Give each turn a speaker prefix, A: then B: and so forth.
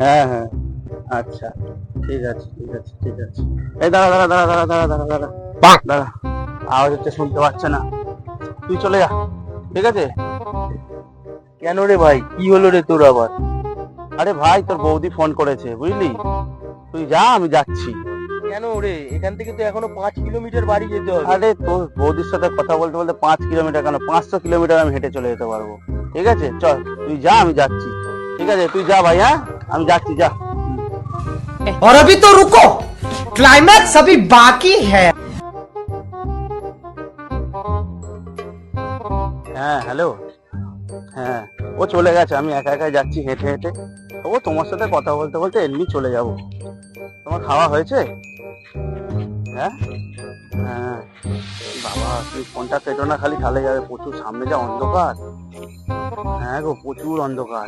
A: হ্যাঁ হ্যাঁ। আচ্ছা ঠিক আছে ঠিক আছে ঠিক আছে। এই দাঁড়া দাঁড়া দাঁড়া দাঁড়া দাঁড়া দাঁড়া দাঁড়া। দাঁড়া আওয়াজ হচ্ছে শুনতে পাচ্ছে না। তুই চলে যা ঠিক আছে?
B: কেন রে ভাই? কি হলো রে তোর আবার?
A: আরে ভাই তোর বৌদি ফোন করেছে বুঝলি? তুই যা আমি যাচ্ছি।
B: কেন রে? এখান থেকে তো এখনও পাঁচ কিলোমিটার বাড়ি যেতে হবে।
A: আরে তোর বৌদির সাথে কথা বলতে বলতে পাঁচ কিলোমিটার কেন? পাঁচশো কিলোমিটার আমি হেঁটে চলে যেতে পারব। ঠিক আছে? চল তুই যা আমি যাচ্ছি। ঠিক আছে তুই যা ভাই হ্যাঁ? আমি যাচ্ছি যা
C: और अभी तो रुको क्लाइमैक्स अभी बाकी है
A: হ্যাঁ হ্যালো হ্যাঁ ও চলে গেছে আমি একা একা যাচ্ছি হেঁটে হেঁটে ও তোমার সাথে কথা বলতে বলতে এমনি চলে যাব তোমার খাওয়া হয়েছে হ্যাঁ হ্যাঁ বাবা তুই ফোনটা কেটো না খালি তাহলে যাবে প্রচুর সামনে যা অন্ধকার হ্যাঁ গো প্রচুর অন্ধকার